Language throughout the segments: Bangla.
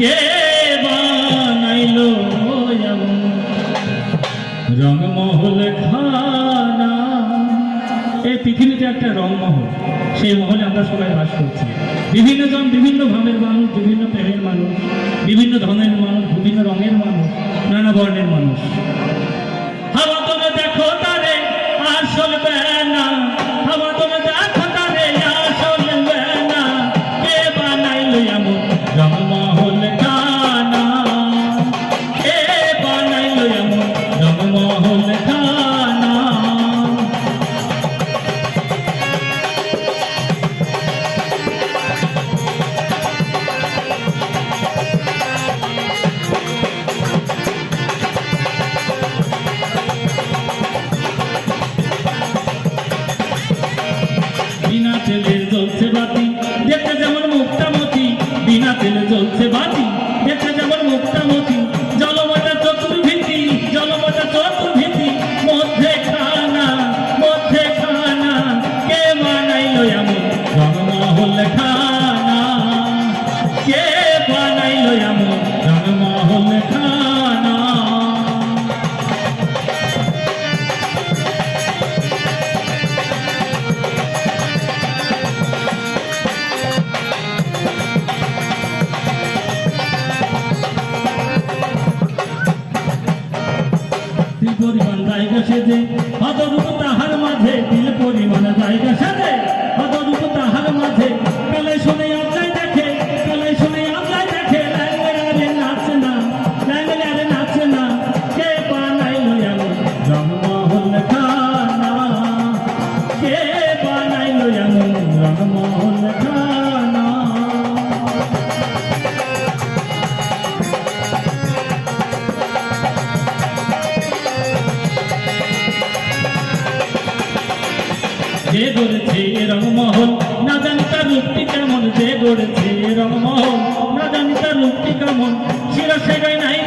কে বানাইলো রংমহল খানা? এই পৃথিবীতে একটা রংমহল, সেই মহলে আমরা সবাই বাস করছি। বিভিন্ন জন বিভিন্ন ভাবের মানুষ, বিভিন্ন প্রেমের মানুষ, বিভিন্ন ধরনের মানুষ, বিভিন্ন রঙের মানুষ, নানা বর্ণের মানুষ। হাওয়া তুমি দেখো তারে, আসল বেনা। হাওয়া তুমি পরিমাণ জায়গা সেজে হদরূপ তাহার মাঝে তিল পরিমাণ জায়গা সেজে। যে গড়েছে রংমহল না জানি তার রূপটি কেমন, যে গড়েছে রংমহল না জানি তার রূপটি কেমন শিরা সেগাই নাই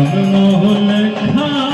মনমোহন খা